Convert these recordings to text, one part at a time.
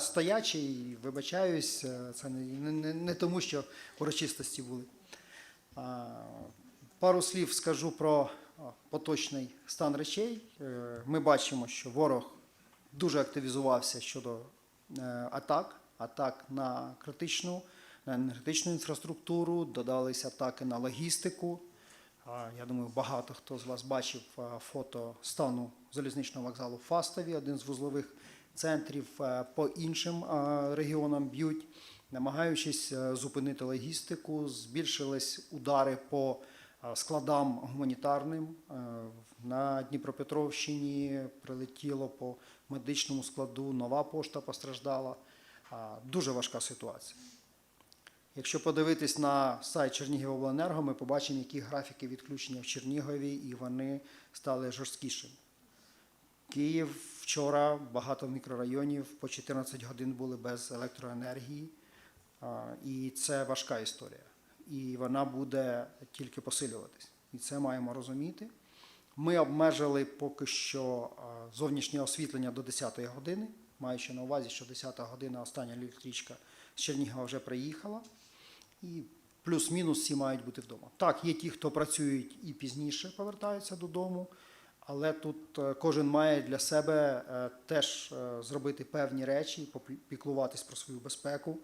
Стоячий, вибачаюсь, е, це не, не, не тому, що урочистості були. Пару слів скажу про поточний стан речей. Е, Ми бачимо, що ворог дуже активізувався щодо е, атак, атак на критичну, на енергетичну інфраструктуру, додалися атаки на логістику. Я думаю, багато хто з вас бачив фото стану залізничного вокзалу в Фастові, один з вузлових центрів е, по іншим регіонам б'ють, намагаючись е, зупинити логістику, збільшились удари по складам гуманітарним. Е, На Дніпропетровщині прилетіло по медичному складу, нова пошта постраждала. Дуже важка ситуація. Якщо подивитись на сайт Чернігівобленерго, ми побачимо, які графіки відключення в Чернігові, і вони стали жорсткішими. Київ вчора багато мікрорайонів по 14 годин були без електроенергії, і це важка історія. І вона буде тільки посилюватись. І це маємо розуміти. Ми обмежили поки що зовнішнє освітлення до 10 години, маючи на увазі, що 10 година остання електричка з Чернігова вже приїхала. І плюс-мінус всі мають бути вдома. Так, є ті, хто працюють і пізніше повертаються додому, але тут е, кожен має для себе е, теж е, зробити певні речі, попі- піклуватись про свою безпеку,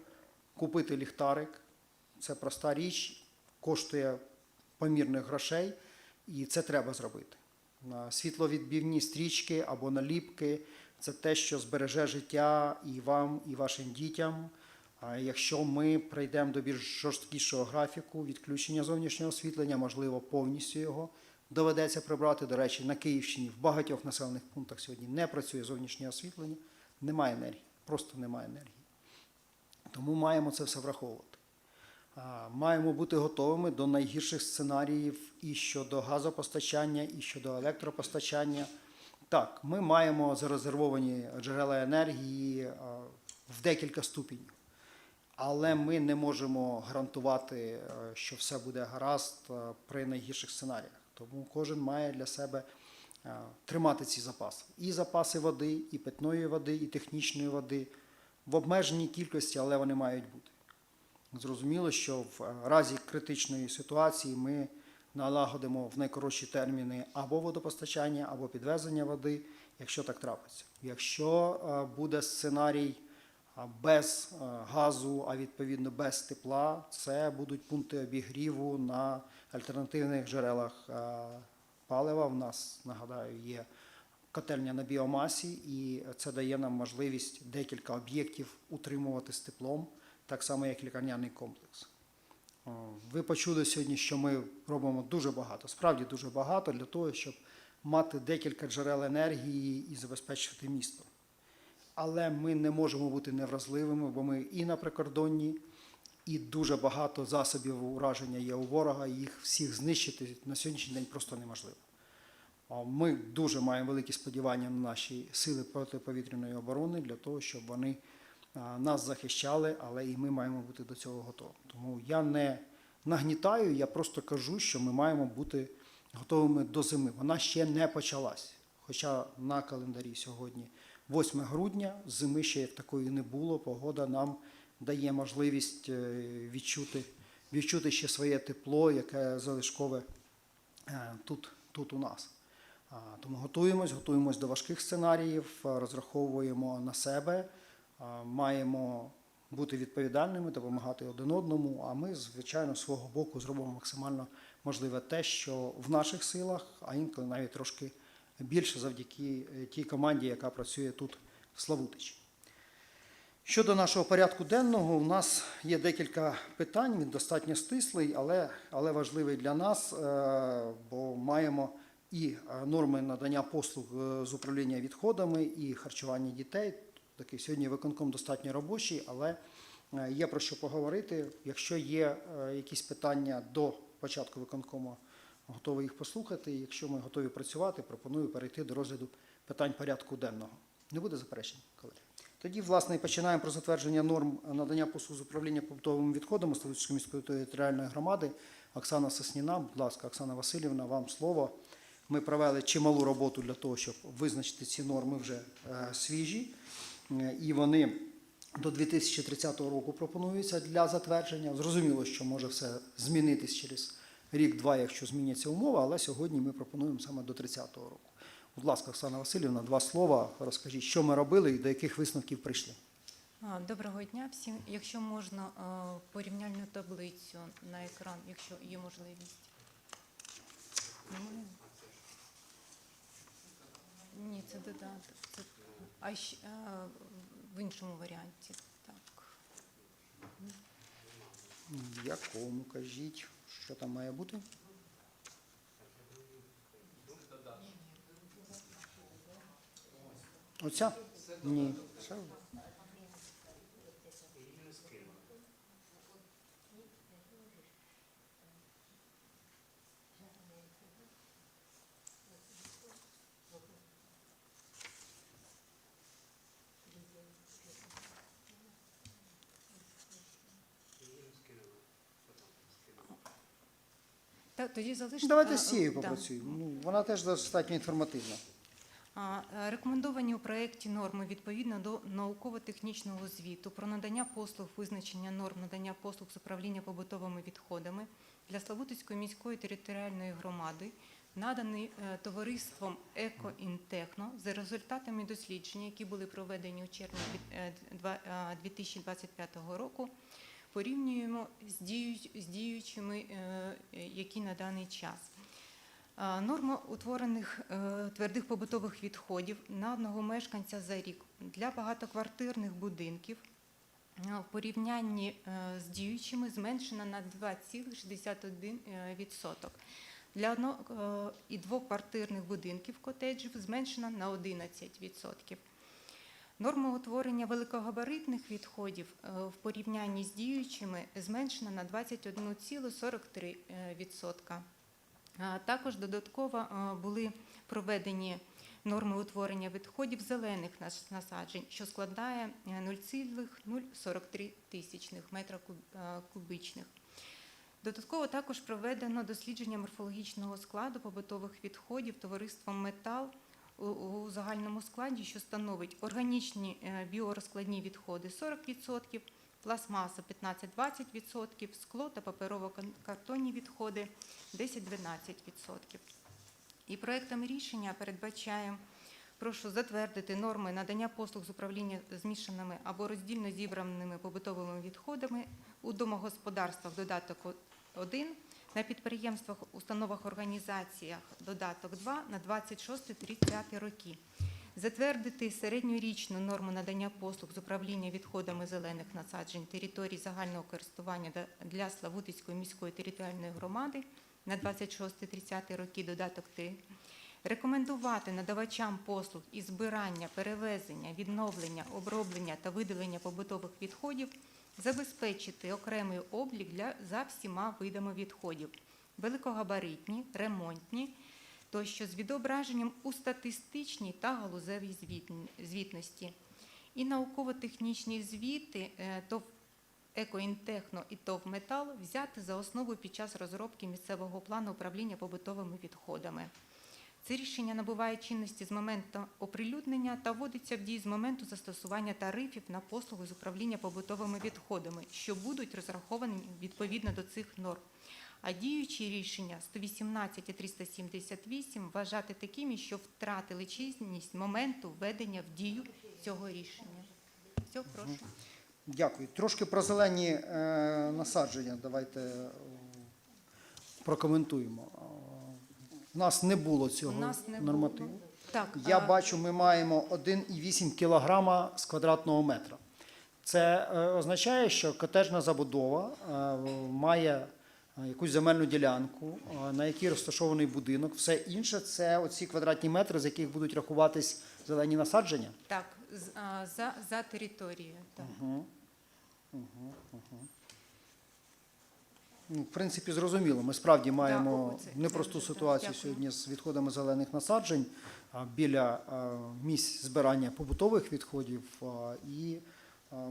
купити ліхтарик. Це проста річ, коштує помірних грошей, і це треба зробити. Світловідбівні стрічки або наліпки це те, що збереже життя і вам, і вашим дітям. Якщо ми прийдемо до більш жорсткішого графіку відключення зовнішнього освітлення, можливо, повністю його доведеться прибрати. До речі, на Київщині в багатьох населених пунктах сьогодні не працює зовнішнє освітлення, немає енергії, просто немає енергії. Тому маємо це все враховувати. Маємо бути готовими до найгірших сценаріїв і щодо газопостачання, і щодо електропостачання. Так, ми маємо зарезервовані джерела енергії в декілька ступенів. Але ми не можемо гарантувати, що все буде гаразд при найгірших сценаріях. Тому кожен має для себе е, тримати ці запаси. І запаси води, і питної води, і технічної води в обмеженій кількості, але вони мають бути. Зрозуміло, що в е, разі критичної ситуації ми налагодимо в найкоротші терміни або водопостачання, або підвезення води, якщо так трапиться. Якщо е, буде сценарій без е, газу, а відповідно без тепла, це будуть пункти обігріву на альтернативних джерелах е, палива. У нас, нагадаю, є котельня на біомасі, і це дає нам можливість декілька об'єктів утримувати з теплом, так само як лікарняний комплекс. Ви почули сьогодні, що ми робимо дуже багато, справді дуже багато для того, щоб мати декілька джерел енергії і забезпечити місто. Але ми не можемо бути невразливими, бо ми і на прикордонні, і дуже багато засобів ураження є у ворога, і їх всіх знищити на сьогоднішній день просто неможливо. Ми дуже маємо великі сподівання на наші сили протиповітряної оборони для того, щоб вони нас захищали, але і ми маємо бути до цього готові. Тому я не нагнітаю, я просто кажу, що ми маємо бути готовими до зими. Вона ще не почалась. Хоча на календарі сьогодні 8 грудня, зими ще як такої не було. Погода нам дає можливість е, відчути, відчути ще своє тепло, яке залишкове е, тут, тут у нас. Тому готуємось, готуємось до важких сценаріїв, розраховуємо на себе, маємо бути відповідальними, допомагати один одному. А ми, звичайно, з свого боку зробимо максимально можливе те, що в наших силах, а інколи навіть трошки більше завдяки е, тій команді, яка працює тут в Славутичі. Щодо нашого порядку денного, у нас є декілька питань. Він достатньо стислий, але, але важливий для нас, е, бо маємо і е, норми надання послуг з управління відходами, і харчування дітей. Такий сьогодні виконком достатньо робочий, але є про що поговорити. Якщо є якісь питання до початку виконкому, готовий їх послухати. Якщо ми готові працювати, пропоную перейти до розгляду питань порядку денного. Не буде заперечень, колеги? Тоді, власне, і починаємо про затвердження норм надання послуг з управління побутовими відходами Славутської міської територіальної громади. Оксана Сосніна, будь ласка, Оксана Васильівна, вам слово. Ми провели чималу роботу для того, щоб визначити ці норми вже е, свіжі, Е, і вони до 2030 року пропонується для затвердження. Зрозуміло, що може все змінитись через рік-два, якщо зміняться умови, але сьогодні ми пропонуємо саме до 30 року. Будь ласка, Оксана Васильівна, два слова. Розкажіть, що ми робили і до яких висновків прийшли. Доброго дня всім. Якщо можна порівняльну таблицю на екран, якщо є можливість. Ні, це додаток. Це... А щ- е, в іншому варіанті. Так. В якому кажіть, що там має бути? Оця? Ні. Тоді залиште. Давайте з цією попрацюємо. Ну, вона теж достатньо інформативна. А, е, Рекомендовані у проєкті норми відповідно до науково-технічного звіту про надання послуг визначення норм надання послуг з управління побутовими відходами для Славутицької міської територіальної громади, наданий е, товариством «Екоінтехно» за результатами дослідження, які були проведені у червні дві- е, два- е, 2025 року, порівнюємо з діючими, е, які на даний час. Норма утворених е, твердих побутових відходів на одного мешканця за рік для багатоквартирних будинків е, в порівнянні з діючими зменшена на 2,61%. Для одно- е, і двоквартирних будинків котеджів зменшена на 11%. Норма утворення великогабаритних відходів е, в порівнянні з діючими зменшена на 21,43%. Також додатково е, були проведені норми утворення відходів зелених насаджень, що складає е, 0,043 тисячних метра куб- е, кубичних. Додатково також проведено дослідження морфологічного складу побутових відходів товариством Метал у, загальному складі, що становить органічні е, біорозкладні відходи 40%, пластмаса 15-20%, скло та паперово-картонні відходи 10-12%. І проектом рішення передбачає, прошу затвердити норми надання послуг з управління змішаними або роздільно зібраними побутовими відходами у домогосподарствах додаток 1, на підприємствах, установах, організаціях додаток 2 на 26-30 роки. Затвердити середньорічну норму надання послуг з управління відходами зелених насаджень територій загального користування для Славутицької міської територіальної громади на 26-30 роки додаток 3. Рекомендувати надавачам послуг із збирання, перевезення, відновлення, оброблення та видалення побутових відходів забезпечити окремий облік для за всіма видами відходів великогабаритні, ремонтні, тощо з відображенням у статистичній та галузевій звітності. І науково-технічні звіти е, ТОВ «Екоінтехно» і ТОВ «Метал» взяти за основу під час розробки місцевого плану управління побутовими відходами. Це рішення набуває чинності з моменту оприлюднення та вводиться в дію з моменту застосування тарифів на послуги з управління побутовими відходами, що будуть розраховані відповідно до цих норм. А діючі рішення 118 і 378 вважати такими, що втратили чинність моменту введення в дію цього рішення. Все, прошу. Дякую. Трошки про зелені е, насадження давайте е, прокоментуємо. У нас не було цього У нас не нормативу. було. Так, Я а, бачу, ми маємо 1,8 кілограма з квадратного метра. Це е, означає, що котежна забудова е, має е, якусь земельну ділянку, е, на якій розташований будинок. Все інше це оці квадратні метри, з яких будуть рахуватись зелені насадження. так за, за територією. Так. Угу. Угу. Угу. Ну, в принципі, зрозуміло. Ми справді маємо непросту ситуацію дякую. сьогодні з відходами зелених насаджень біля місць збирання побутових відходів і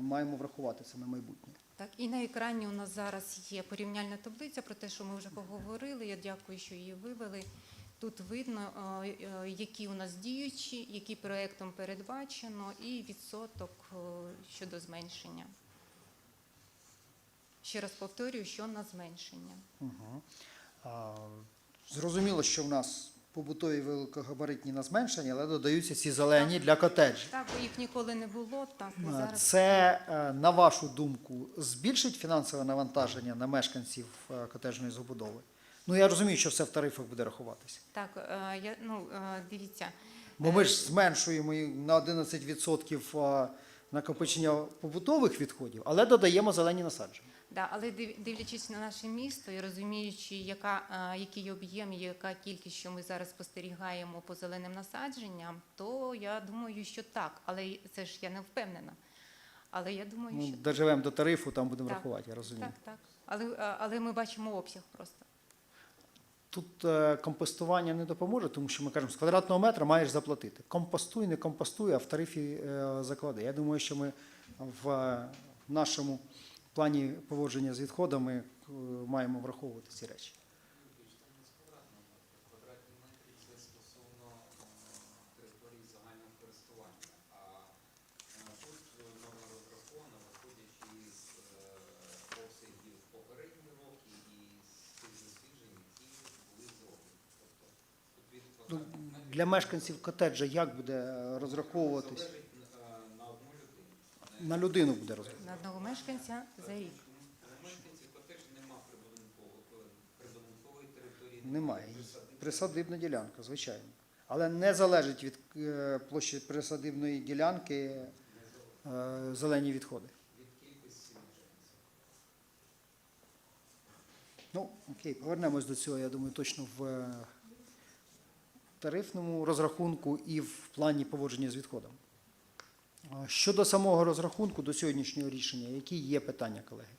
маємо врахувати це на майбутнє. Так, і на екрані у нас зараз є порівняльна таблиця про те, що ми вже поговорили. Я дякую, що її вивели. Тут видно, які у нас діючі, які проектом передбачено, і відсоток щодо зменшення. Ще раз повторюю, що на зменшення. Угу. А, зрозуміло, що в нас побутові великогабаритні на зменшення, але додаються ці зелені для котеджів. Так, їх ніколи не було, так і зараз. Це, е, на вашу думку, збільшить фінансове навантаження на мешканців е, котеджної забудови? Ну, я розумію, що все в тарифах буде рахуватися. Так, е, я, ну, дивіться. Бо ми ж зменшуємо на 11% е, накопичення побутових відходів, але додаємо зелені насадження. Да, але дивлячись на наше місто і розуміючи, яка, е, який об'єм і яка кількість, що ми зараз спостерігаємо по зеленим насадженням, то я думаю, що так. Але це ж я не впевнена. Але я думаю, Ну, що доживемо до тарифу, там будемо Так. рахувати, я розумію. так, так. Але, е, але ми бачимо обсяг просто. Тут е, компостування не допоможе, тому що ми кажемо, з квадратного метра маєш заплатити. Компостуй, не компостуй, а в тарифі заклади. Я думаю, що ми в нашому плані поводження з відходами е, маємо враховувати ці речі. Ну, Для мешканців котеджа як буде е, розраховуватись? залежить е, на одну людину. На людину буде розраховуватись. На одного мешканця за рік. Мешканців котеж нема прибудинкової території. Немає. Присадибна ділянка, звичайно. Але не залежить від е, площі присадибної ділянки е, зелені відходи. Ну, окей, повернемось до цього, я думаю, точно в е, тарифному розрахунку і в плані поводження з відходом. Щодо самого розрахунку до сьогоднішнього рішення, які є питання, колеги?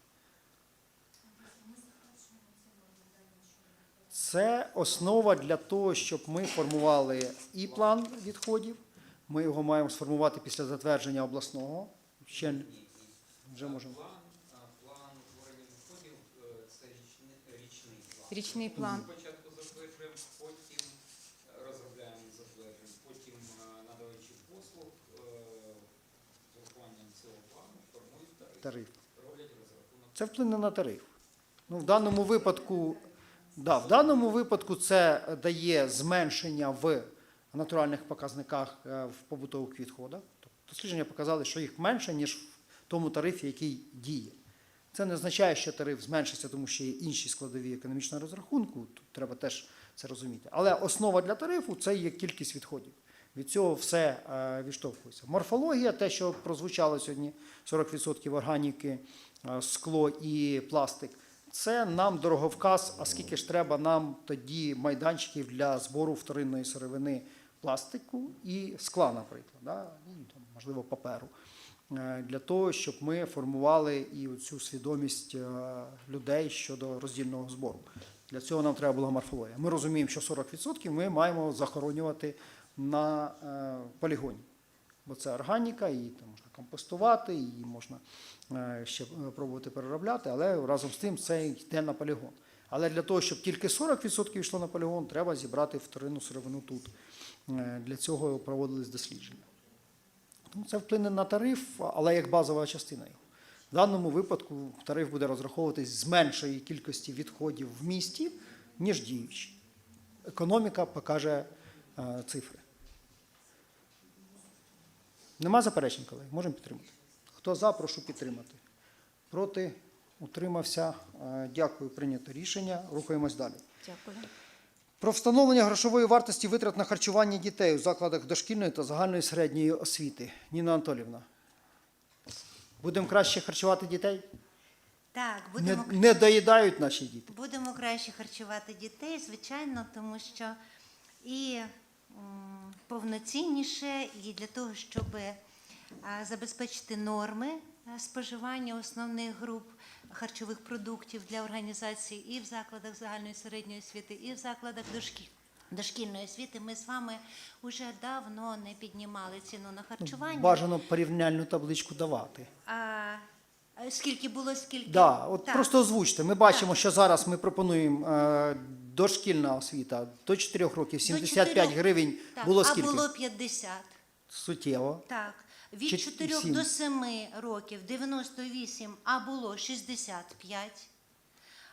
Це основа для того, щоб ми формували і план відходів. Ми його маємо сформувати після затвердження обласного. Ще вже можемо. План, утворення відходів е, це річний, річний план. Річний план. Спочатку затверджуємо, потім е, розробляємо і затверджуємо, потім е, надавачі послуг е, з урахуванням цього плану формують тариф. Це вплине на тариф. Ну, в даному випадку, да, в даному випадку це дає зменшення в натуральних показниках е, в побутових відходах. Тобто дослідження показали, що їх менше, ніж в тому тарифі, який діє. Це не означає, що тариф зменшиться, тому що є інші складові економічного розрахунку. Тут треба теж це розуміти. Але основа для тарифу це є кількість відходів. Від цього все е, відштовхується. Морфологія, те, що прозвучало сьогодні, 40% органіки, е, скло і пластик. Це нам дороговказ, а скільки ж треба нам тоді майданчиків для збору вторинної сировини пластику і скла, наприклад, да? можливо, паперу. Е, Для того, щоб ми формували і цю свідомість людей щодо роздільного збору. Для цього нам треба була морфологія. Ми розуміємо, що 40% ми маємо захоронювати на е, полігоні. Бо це органіка, її там можна компостувати, її можна е, ще е, пробувати переробляти, але разом з тим це йде на полігон. Але для того, щоб тільки 40% йшло на полігон, треба зібрати вторинну сировину тут. Для цього проводились дослідження. Тому це вплине на тариф, але як базова частина його. В даному випадку тариф буде розраховуватись з меншої кількості відходів в місті, ніж діючий. Економіка покаже цифри. Нема заперечень, колеги? Можемо підтримати. Хто за, прошу підтримати. Проти, утримався. Е, Дякую, прийнято рішення. Рухаємось далі. Дякую. Про встановлення грошової вартості витрат на харчування дітей у закладах дошкільної та загальної середньої освіти. Ніна Анатолівна. Будемо краще харчувати дітей? Так, будемо, не доїдають наші діти. будемо краще харчувати дітей, звичайно, тому що і повноцінніше, і для того, щоб забезпечити норми споживання основних груп харчових продуктів для організацій і в закладах загальної середньої освіти, і в закладах дошкіль. Дошкільної освіти ми з вами вже давно не піднімали ціну на харчування. Бажано порівняльну табличку давати. А Е, Скільки було, скільки? Да, от Так. просто озвучте. Ми бачимо, що зараз ми пропонуємо е, дошкільна освіта до 4 років 75 чотирьох. гривень. Так, Було а було 50. Суттєво. Так. Від Чи- 4 сім? до 7 років 98, а було 65.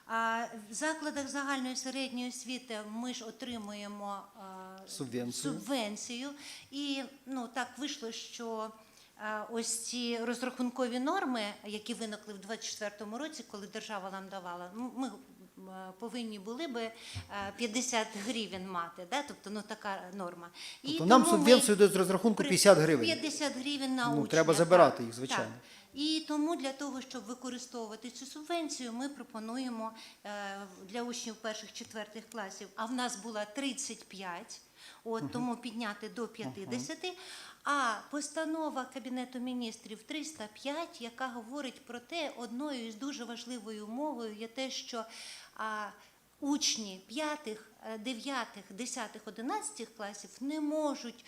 А в закладах загальної середньої освіти ми ж отримуємо а, Субвенцію. субвенцію. І ну, так вийшло, що ось ці розрахункові норми, які виникли в 24-му році, коли держава нам давала, ну, ми повинні були би е, 50 гривень мати, да? тобто ну, така норма. І Тобто нам ми- субвенцію йде з розрахунку при- 50 гривень. 50 гривень на Ну, треба забирати їх, звичайно. Так. І тому для того, щоб використовувати цю субвенцію, ми пропонуємо е, для учнів перших четвертих класів, а в нас була 35, от, тому підняти до 50. А постанова Кабінету міністрів 305, яка говорить про те, одною із дуже важливою умовою є те, що а, учні п'ятих, е, дев'ятих, десятих, одинадцятих класів не можуть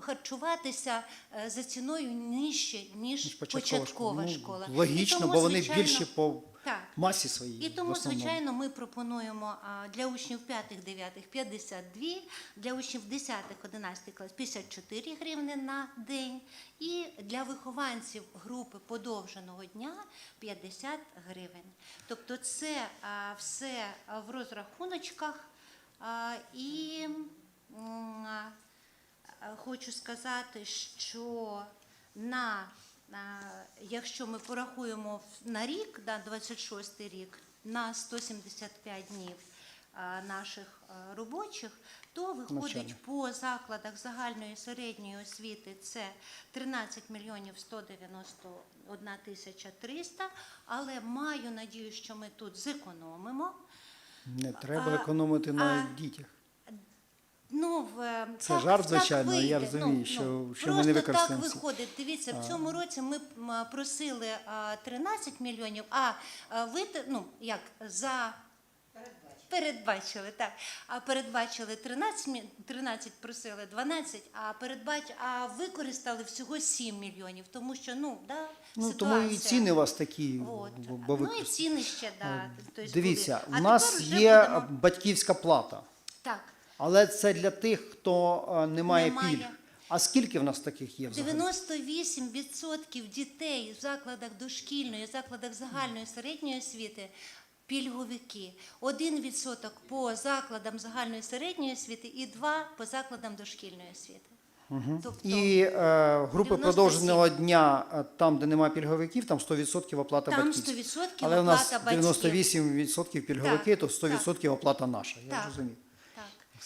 харчуватися е, за ціною нижче, ніж початкова, Ну, школа. Логічно, тому, бо вони більші по так. масі своїй. І тому, звичайно, ми пропонуємо для учнів 5-9 52, для учнів 10-11 клас 54 гривни на день, і для вихованців групи подовженого дня 50 гривень. Тобто це все в розрахуночках. І Хочу сказати, що на якщо ми порахуємо на рік, на 26 рік, на 175 днів наших робочих, то виходить Навчання. по закладах загальної середньої освіти це 13 мільйонів 191 тисяча 300, але маю надію, що ми тут зекономимо. Не треба А- економити на а- дітях. Ну, в, Це жарт, звичайно, я вийде. розумію, що- що ми просто не використаємо так виходить. Дивіться, в цьому році ми просили а, 13 мільйонів, а ви, ну, як, за... Передбачили, так. А передбачили 13, мі- 13 просили 12, а передбач, а використали всього 7 мільйонів, тому що, ну, да, Ну, ситуація. тому і ціни у вас такі, От. бо- Ну і ціни ще, да. тобто Дивіться, у нас є будемо- батьківська плата, Так. Але це для тих, хто е, не має Немає. пільг. А скільки в нас таких є взагалі? 98% дітей в закладах дошкільної, закладах загальної середньої освіти пільговики. 1% по закладам загальної середньої освіти і 2% по закладам дошкільної освіти. Тобто, І е, групи 97. продовженого дня, е, там, де немає пільговиків, там 100% оплата Там батьківська. 100% Але у нас оплата батьків. 98% пільговики, Так, то 100% оплата наша. Я Так. розумію.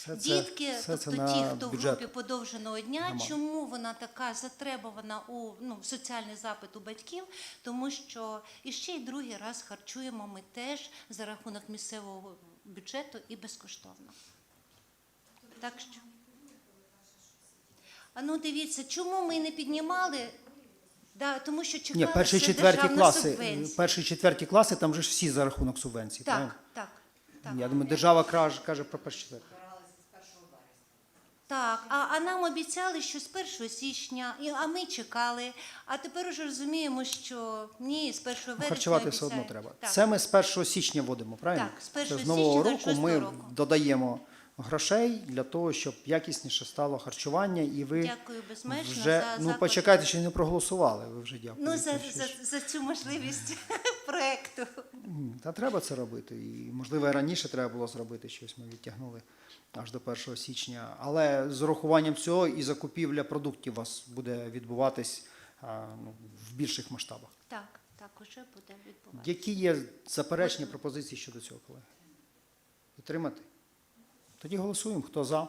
Все це- Дітки, все це тобто на ті, хто в бюджет групі подовженого дня, громади. чому вона така затребувана у ну, соціальний запит у батьків? Тому що і ще й другий раз харчуємо ми теж за рахунок місцевого бюджету і безкоштовно. Так що. А ну дивіться, чому ми не піднімали? Да, тому що Ні, чекалася перші четверті державна класи, субвенція. перші четверті класи, там же ж всі за рахунок субвенцій. правильно? Так, так, так. Я думаю, держава каже, каже про перші четверті. Так, а, а нам обіцяли, що з 1 січня, і, а ми чекали. А тепер уже розуміємо, що ні, з 1 вересня Харчувати все обіцяють. одно треба. Так. Це ми з 1 січня вводимо, правильно? Так, з 1 Це з нового січня року 26 ми року. додаємо грошей для того, щоб якісніше стало харчування, і ви Дякую безмежно вже за ну заклик. почекайте, ще не проголосували. Ви вже дякуєте. Ну, за, за, ж. за цю можливість проекту. М, Та треба це робити. І можливо і раніше треба було зробити щось. Ми відтягнули аж до 1 січня. Але з урахуванням цього і закупівля продуктів у вас буде відбуватись ну, в більших масштабах. Так, так, уже буде відбуватися. Які є заперечення пропозиції щодо цього, колеги? Підтримати? Тоді голосуємо. Хто за?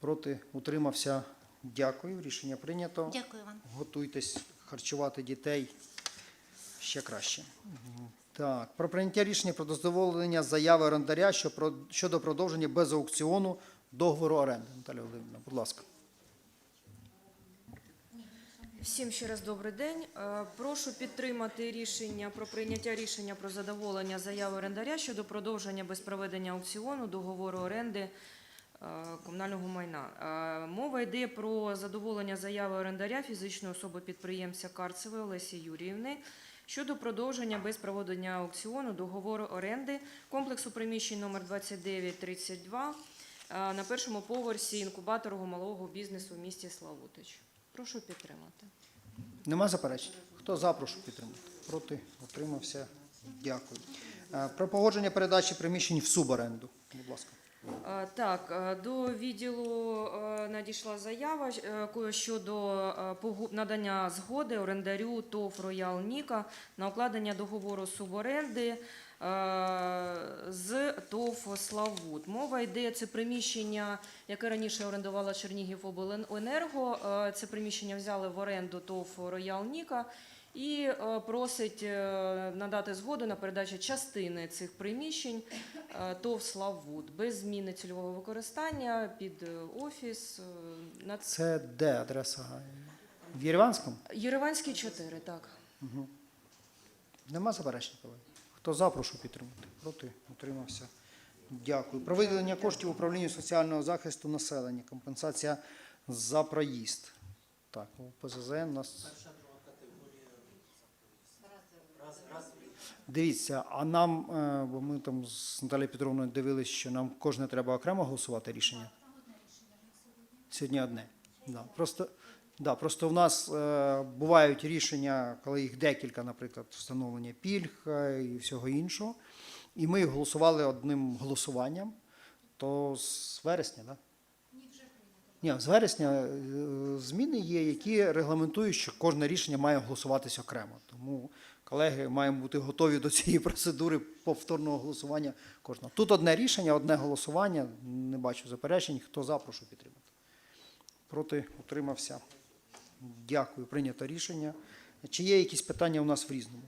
Проти? Утримався? Дякую. Рішення прийнято. Дякую вам. Готуйтесь харчувати дітей ще краще. Так, про прийняття рішення про дозволення заяви орендаря щодо продовження без аукціону договору оренди. Наталя Володимирівна, будь ласка. Всім ще раз добрий день. Е, Прошу підтримати рішення про прийняття рішення про задоволення заяви орендаря щодо продовження без проведення аукціону договору оренди е, комунального майна. Е, Мова йде про задоволення заяви орендаря фізичної особи підприємця Карцевої Олесі Юріївни щодо продовження без проведення аукціону договору оренди комплексу приміщень номер 2932 е, на першому поверсі інкубатору малого бізнесу в місті Славутич. Прошу підтримати. Нема заперечень? Хто за, прошу підтримати. Проти, утримався. Дякую. Е, Про погодження передачі приміщень в суборенду. Будь ласка. Е, Так, е, до відділу е, надійшла заява щодо надання згоди орендарю ТОВ Роял Ніка на укладення договору суборенди з ТОВ Славут. Мова йде це приміщення, яке раніше орендувала Чернігів обленерго. Це приміщення взяли в оренду ТОВ Роял Ніка. І е, просить е, надати згоду на передачу частини цих приміщень е, ТОВ Славвуд без зміни цільового використання під офіс. На Це де адреса? В Єреванському? Єреванській 4, так. Нема заперечень, колеги? Хто за, прошу підтримати. Проти, утримався. Дякую. Про виділення коштів управлінню соціального захисту населення. Компенсація за проїзд. Так, у ПЗЗ у нас. Дивіться, а нам, е, бо ми там з Наталією Петровною дивилися, що нам кожне треба окремо голосувати рішення. Сьогодні одне. Да. Просто, да, просто в нас е, бувають рішення, коли їх декілька, наприклад, встановлення пільг е, і всього іншого. І ми їх голосували одним голосуванням. То з вересня, так? Да? Ні, з вересня зміни є, які регламентують, що кожне рішення має голосуватися окремо. Тому колеги маємо бути готові до цієї процедури повторного голосування кожного. Тут одне рішення, одне голосування. Не бачу заперечень. Хто за, прошу підтримати. Проти утримався. Дякую. Прийнято рішення. Чи є якісь питання у нас в різному?